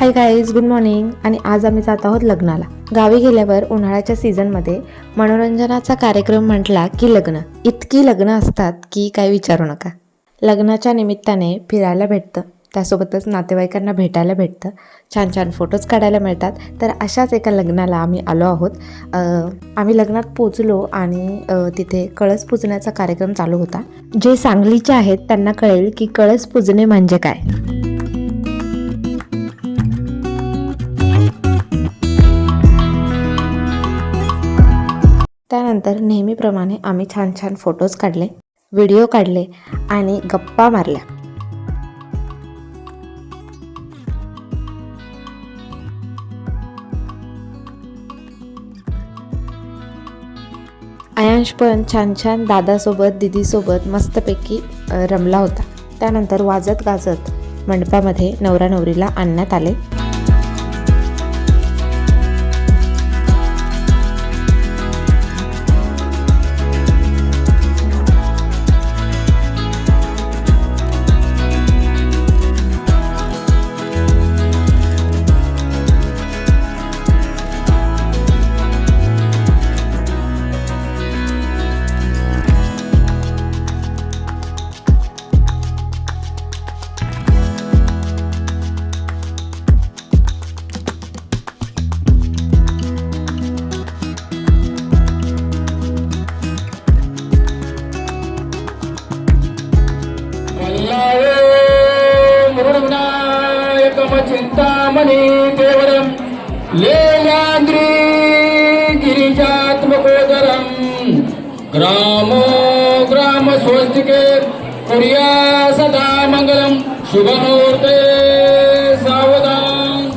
Hi guys good morning आणि आज आम्ही जात आहोत लग्नाला. गावी गेल्यावर उन्हाळ्याच्या सीझनमध्ये मनोरंजनाचा कार्यक्रम म्हटला की लग्न. इतकी लग्न असतात की काय विचारू नका. लग्नाच्या निमित्ताने फिरायला भेटतं. त्यासोबतच नातेवाईकांना भेटायला भेटतं. छान छान फोटोज काढायला मिळतात. तर अशाच एका लग्नाला आम्ही आलो आहोत. आम्ही लग्नात पोचलो आणि तिथे कळस पूजण्याचा कार्यक्रम चालू होता. जे सांगलीचे आहेत त्यांना कळेल की कळस पूजणे म्हणजे काय. त्यानंतर नेहमीप्रमाणे आम्ही छान छान फोटोज काढले व्हिडिओ काढले आणि गप्पा मारल्या. आयांश पण छान छान दादासोबत दिदीसोबत मस्तपैकी रमला होता. त्यानंतर वाजत गाजत मंडपामध्ये नवरा नवरीला आणण्यात आले. मृडविनायकमचिन्तामणि केवलम् लेलाद्री गिरिजात्मकोदरम्। ग्रामो ग्राम स्वस्तिके कुर्या सदा मङ्गलम्। शुभमुहूर्ते सावधान।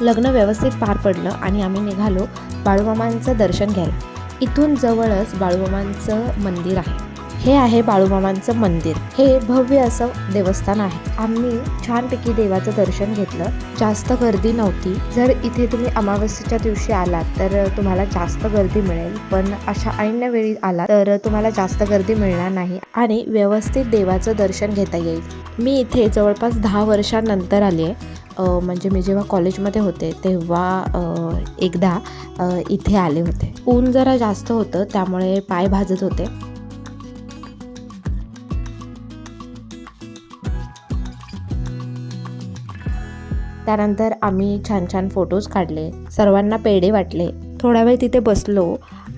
लग्न व्यवस्थित पार पडलं आणि आम्ही निघालो बाळूमामांचं दर्शन घ्यायला. इथून जवळच बाळूमामांचं मंदिर आहे. हे आहे बाळूमामांचं मंदिर. हे भव्य असं देवस्थान आहे. आम्ही छानपैकी देवाचं दर्शन घेतलं. जास्त गर्दी नव्हती. जर इथे तुम्ही अमावस्येच्या दिवशी आलात तर तुम्हाला जास्त गर्दी मिळेल. पण अशा ऐन वेळी आला तर तुम्हाला जास्त गर्दी मिळणार नाही आणि व्यवस्थित देवाचं दर्शन घेता येईल. मी इथे जवळपास दहा वर्षांनंतर आली आहे. म्हणजे मी जेव्हा कॉलेजमध्ये होते तेव्हा एकदा इथे आले होते. ऊन जरा जास्त होतं त्यामुळे पाय भाजत होते. त्यानंतर आम्ही छान छान फोटोज काढले. सर्वांना पेढे वाटले. थोडा वेळ तिथे बसलो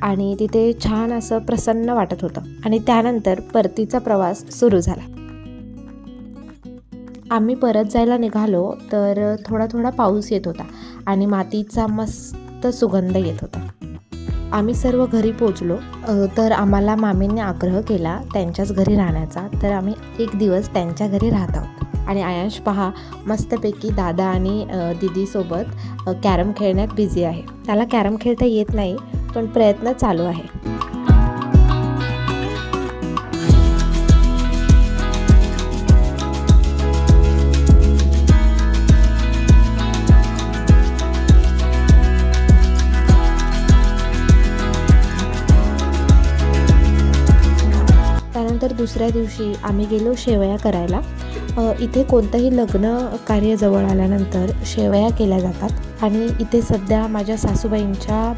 आणि तिथे छान असं प्रसन्न वाटत होतं. आणि त्यानंतर परतीचा प्रवास सुरू झाला. आम्ही परत जायला निघालो तर थोडा थोडा पाऊस येत होता आणि मातीचा मस्त सुगंध येत होता. आम्ही सर्व घरी पोचलो तर आम्हाला मामींनी आग्रह केला त्यांच्याच घरी राहण्याचा. तर आम्ही एक दिवस त्यांच्या घरी राहत आहोत. आणि आयांश पहा मस्तपैकी दादा आणि दिदीसोबत दीदीसोबत कॅरम खेळण्यात बिझी आहे. त्याला कॅरम खेळता येत नाही पण प्रयत्न चालू आहे. त्यानंतर दुसऱ्या दिवशी आम्ही गेलो शेवया करायला. इथे कोणतंही लग्न कार्य जवळ आल्यानंतर शेवया केल्या जातात. आणि इथे सध्या माझ्या सासूबाईंच्या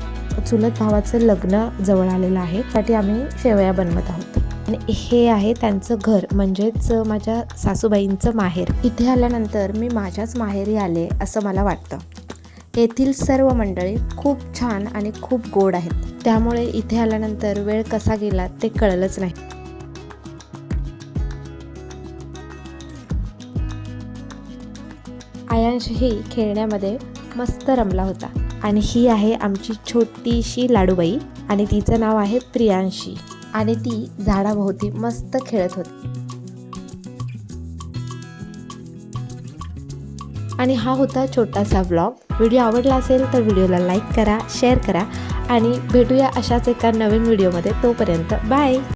चुलत भावाचं लग्न जवळ आलेलं आहे. त्यासाठी आम्ही शेवया बनवत आहोत. आणि हे आहे त्यांचं घर म्हणजेच माझ्या सासूबाईंचं माहेर. इथे आल्यानंतर मी माझ्याच माहेरी आले असं मला वाटतं. येथील सर्व मंडळी खूप छान आणि खूप गोड आहेत. त्यामुळे इथे आल्यानंतर वेळ कसा गेला ते कळलंच नाही. आयांशही खेळण्यामध्ये मस्त रमला होता. आणि ही आहे आमची छोटीशी लाडूबाई आणि तिचं नाव आहे प्रियांशी. आणि ती झाडाभोवती मस्त खेळत होती. आणि हा होता छोटासा व्लॉग व्हिडिओ आवडला असेल तर व्हिडिओला लाईक करा शेअर करा. आणि भेटूया अशाच एका नवीन व्हिडिओमध्ये तोपर्यंत बाय